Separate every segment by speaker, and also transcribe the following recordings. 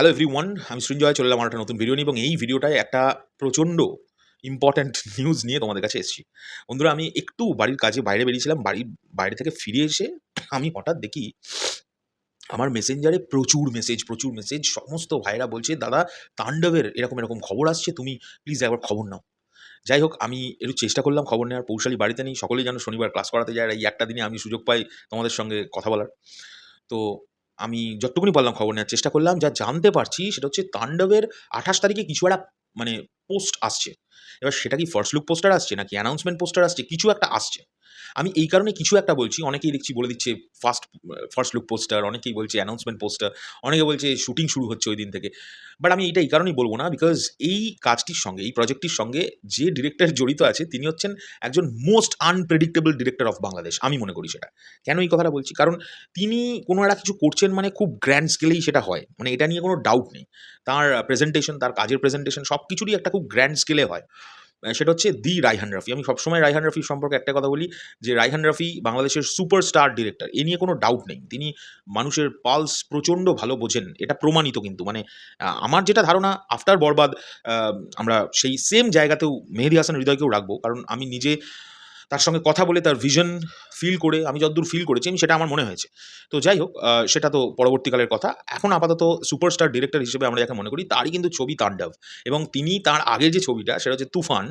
Speaker 1: Hello every one আমি সৃঞ্জয় চলে এলাম একটা নতুন ভিডিও নিয়ে এবং এই ভিডিওটায় একটা প্রচণ্ড ইম্পর্ট্যান্ট নিউজ নিয়ে তোমাদের কাছে এসেছি। বন্ধুরা, আমি একটু বাড়ির কাজে বাইরে বেরিয়েছিলাম। বাড়ির বাইরে থেকে ফিরে এসে আমি হঠাৎ দেখি আমার মেসেঞ্জারে প্রচুর মেসেজ প্রচুর মেসেজ সমস্ত ভাইরা বলছে, দাদা, তাণ্ডবের এরকম এরকম খবর আসছে। তুমি প্লিজ একবার খবর নাও। যাই হোক, আমি একটু চেষ্টা করলাম খবর নেওয়ার। পৌশালী বাড়িতে নেই। সকলেই যেন শনিবার ক্লাস করাতে যায়। এই একটা দিনে আমি সুযোগ পাই তোমাদের সঙ্গে কথা বলার। তো আমি যতটুকুনি বললাম খবর নেওয়ার চেষ্টা করলাম, যা জানতে পারছি সেটা হচ্ছে তাণ্ডবের আঠাশ তারিখে কিছু একটা মানে পোস্ট আসছে। এবার সেটা কি ফার্স্ট লুক পোস্টার আসছে নাকি অ্যানাউন্সমেন্ট পোস্টার আসছে? কিছু একটা আসছে। আমি এই কারণে কিছু একটা বলছি, অনেকেই দেখছি বলে দিচ্ছে ফার্স্ট ফার্স্ট লুক পোস্টার অনেকেই বলছে অ্যানাউন্সমেন্ট পোস্টার অনেকে বলছে শুটিং শুরু হচ্ছে ওই দিন থেকে। বাট আমি এটা এই কারণেই বলব না বিকজ এই কাজটির সঙ্গে, এই প্রজেক্টটির সঙ্গে যে ডিরেক্টর জড়িত আছে, তিনি হচ্ছেন একজন most unpredictable director of Bangladesh আমি মনে করি সেটা। কেন এই কথাটা বলছি? কারণ তিনি কোনো একটা কিছু করছেন মানে খুব গ্র্যান্ড স্কেলেই সেটা হয়। মানে এটা নিয়ে কোনো ডাউট নেই। তার প্রেজেন্টেশন তার কাজের প্রেজেন্টেশন সব কিছুরই একটা খুব গ্র্যান্ড স্কেলে হয়। সেটা হচ্ছে দি রাইহান রাফি। আমি সবসময় রাইহান রাফি সম্পর্কে একটা কথা বলি যে রাইহান রাফি বাংলাদেশের সুপারস্টার ডিরেক্টর, এ নিয়ে কোনো ডাউট নেই। তিনি মানুষের পালস প্রচণ্ড ভালো বোঝেন, এটা প্রমাণিত কিন্তু। মানে আমার যেটা ধারণা আফটার বরবাদ আমরা সেই সেম জায়গাতেও মেহেদি হাসান হৃদয়কেও রাখব। কারণ আমি নিজে তার সঙ্গে কথা বলে তার ভিশন ফিল করে, আমি যতদূর ফিল করেছি, আমি সেটা আমার মনে হয়েছে। তো যাই হোক সেটা তো পরবর্তীকালের কথা। এখন আপাতত সুপারস্টার ডিরেক্টর হিসেবে আমরা যাকে মনে করি, তারই কিন্তু ছবি তাণ্ডব। এবং তিনি তার আগের যে ছবিটা, সেটা হচ্ছে তুফান,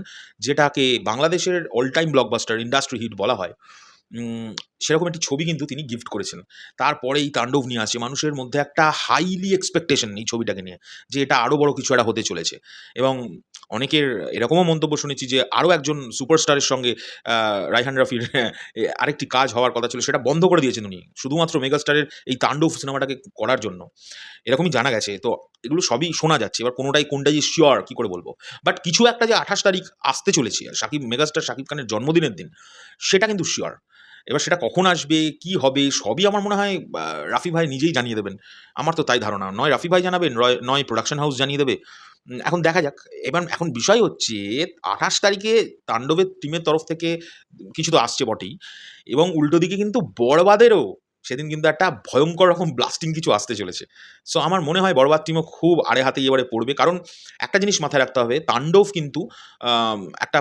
Speaker 1: যেটাকে বাংলাদেশের all time blockbuster industry hit বলা হয় সেরকম একটি ছবি কিন্তু তিনি গিফট করেছেন। তারপরে এই তাণ্ডব নিয়ে আসছে। মানুষের মধ্যে একটা হাইলি এক্সপেকটেশন এই ছবিটাকে নিয়ে, যে এটা আরও বড় কিছু একটা হতে চলেছে। এবং অনেকের এরকমও মন্তব্য শুনেছি যে আরও একজন সুপারস্টারের সঙ্গে রাইহান রাফির আরেকটি কাজ হওয়ার কথা ছিল, সেটা বন্ধ করে দিয়েছেন উনি, শুধুমাত্র মেগাস্টারের এই তাণ্ডব সিনেমাটাকে করার জন্য। এরকমই জানা গেছে, তো এগুলো সবই শোনা যাচ্ছে, এবার কোনোটাই, কোনটাই যে শিওর কী করে বলব? বাট কিছু একটা যে আঠাশ তারিখ আসতে চলেছে সাকিব, মেগাস্টার সাকিব খানের জন্মদিনের দিন, সেটা কিন্তু শিওর এবার সেটা কখন আসবে, কি হবে, সবই আমার মনে হয় রাফি ভাই নিজেই জানিয়ে দেবেন। আমার তো তাই ধারণা। নয় রাফি ভাই জানাবেন নয় প্রোডাকশন হাউস জানিয়ে দেবে। এখন দেখা যাক, এবার এখন বিষয় হচ্ছে, আঠাশ তারিখে তাণ্ডবের টিমের তরফ থেকে কিছু তো আসছে বটেই। এবং উল্টো দিকে কিন্তু বড়বাদেরও সেদিন কিন্তু একটা ভয়ঙ্কর রকম ব্লাস্টিং কিছু আসতে চলেছে। সো আমার মনে হয় বড়বাদ টিমও খুব আড়ে হাতে এবারে পড়বে। কারণ একটা জিনিস মাথায় রাখতে হবে, তাণ্ডব কিন্তু একটা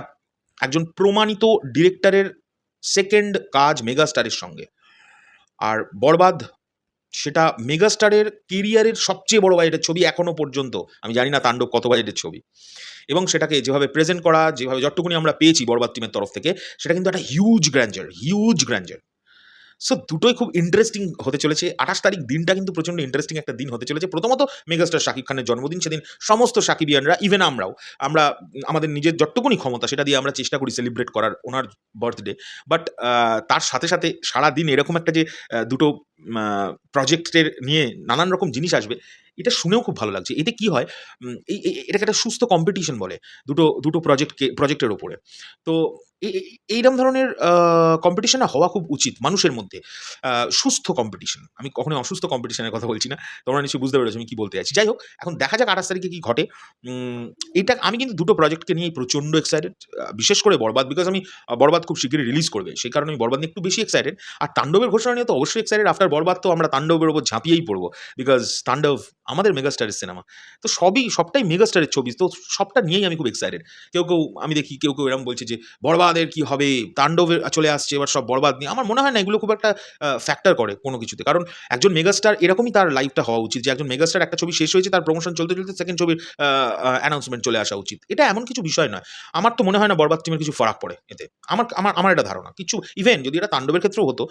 Speaker 1: একজন প্রমাণিত ডিরেক্টরের সেকেন্ড কাজ মেগাস্টারের সঙ্গে। আর বরবাদ, সেটা মেগাস্টারের কেরিয়ারের সবচেয়ে বড় বাজেটের ছবি এখনও পর্যন্ত, আমি জানি না তাণ্ডব কত বাজেটের ছবি। এবং সেটাকে যেভাবে প্রেজেন্ট করা, যেভাবে যতটুকুনি আমরা পেয়েছি বরবাদ টিমের তরফ থেকে, সেটা কিন্তু একটা huge grandeur huge grandeur so দুটোই খুব ইন্টারেস্টিং হতে চলেছে। আঠাশ তারিখ দিনটা কিন্তু প্রচণ্ড ইন্টারেস্টিং একটা দিন হতে চলেছে। প্রথমত মেগাস্টার শাকিব খানের জন্মদিন, সেদিন সমস্ত সাকিবিয়ানরা ইভেন আমরাও, আমরা, আমাদের নিজের যতটুকুনি ক্ষমতা, সেটা দিয়ে আমরা চেষ্টা করি সেলিব্রেট করার, ওনার বার্থডে বাট তার সাথে সাথে সারা দিন এরকম একটা যে দুটো প্রজেক্টের নিয়ে নানান রকম জিনিস আসবে, এটা শুনেও খুব ভালো লাগছে। এতে কি হয় এই এটাকে একটা সুস্থ কম্পিটিশন বলে দুটো দুটো প্রজেক্টকে প্রজেক্টের ওপরে তো এই- এই- এইরকম ধরনের কম্পিটিশন হওয়া খুব উচিত মানুষের মধ্যে। সুস্থ কম্পিটিশন আমি কখনোই অসুস্থ কম্পিটিশনের কথা বলছি না। তোমরা নিশ্চয়ই বুঝতে পেরেছ আমি কী বলতে চাইছি যাই হোক এখন দেখা যাক আঠাশ তারিখে কী ঘটে। এটা, আমি কিন্তু দুটো প্রজেক্টকে নিয়ে প্রচণ্ড এক্সাইটেড বিশেষ করে বরবাদ বিকজ আমি বরবাদ খুব শীঘ্রই রিলিজ করবে। সেই কারণে আমি বরবাদ নিয়ে একটু বেশি এক্সাইটেড আর তাণ্ডবের ঘোষণা নিয়ে তো অবশ্যই এক্সাইটেড আফটার বরবাদ তো আমরা তাণ্ডবের ওপর ঝাঁপিয়েই পড়ব বিকজ তাণ্ডব আমাদের মেগাস্টারের সিনেমা তো সবই, সবটাই মেগাস্টারের ছবি। তো সবটা নিয়েই আমি খুব এক্সাইটেড কেউ কেউ, আমি দেখি, কেউ কেউ এরকম বলছে যে, বরবাদের কি হবে? তাণ্ডবের চলে আসছে, এবার সব বরবাদ নিয়ে। আমার মনে হয় না, এগুলো খুব একটা ফ্যাক্টর করে কোনো কিছুতে। কারণ একজন মেগাস্টার এরকমই তার লাইফটা হওয়া উচিত যে, একজন মেগাস্টার একটা ছবি শেষ হয়েছে, তার প্রমোশন চলতে চলতে সেকেন্ড ছবির অ্যানাউন্সমেন্ট চলে আসা উচিত। এটা এমন কিছু বিষয় নয়। আমার তো মনে হয় না বরবাদ টিমের কিছু ফারাক পড়ে এতে। আমার আমার আমার এটা ধারণা। কিছু ইভেন যদি এটা তাণ্ডবের ক্ষেত্রেও হতো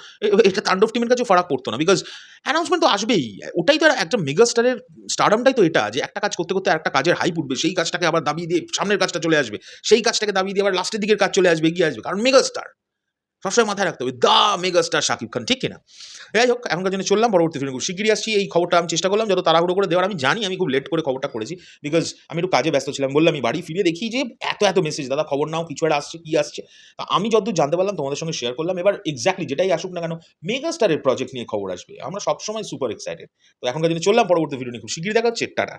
Speaker 1: এটা তাণ্ডব টিমের কাছে ফারাক পড়তো না। বিকজ অ্যানাউন্সমেন্ট তো আসবেই। ওটাই তো একটা মেগা স্টারের স্টারডামটাই তো এটা, যে একটা কাজ করতে করতে একটা কাজের হাই উঠবে, সেই কাজটাকে আবার দাবি দিয়ে সামনের কাজটা চলে আসবে, সেই কাজটাকে দাবি দিয়ে আবার লাস্টের দিকের কাজ চলে আসবে, এগিয়ে আসবে, কারণ মেগাস্টার সবসময় মাথায় রাখতে হবে দ্য মেগাস্টার শাকিব খান, ঠিক কিনা? যাই হোক, এখনকার জন্য চললাম, পরবর্তী ফিল্ম খুব শিগগিরই আসছি, এই খবরটা আমি চেষ্টা করলাম, যত তাড়াহুড়ো করে দেওয়ার, আমি জানি আমি খুব লেট করে খবরটা করেছি বিকজ আমি একটু কাজে ব্যস্ত ছিলাম, বললাম আমি বাড়ি ফিরে দেখি যে এত এত মেসেজ দাদা খবর নাও, কিছু একটা আসছে, কি আসছে? তা আমি যতদূর জানতে পারলাম, তোমাদের সঙ্গে শেয়ার করলাম, এবার এক্স্যাক্টলি যেটাই আসুক না কেন, মেগাস্টারের প্রজেক্ট নিয়ে খবর আসবে, আমরা সবসময় সুপার এক্সাইটেড তো এখনকার জন্য চললাম, পরবর্তী ভিডিও নিয়ে খুব শিগগিরই দেখা হচ্ছে, টাটা।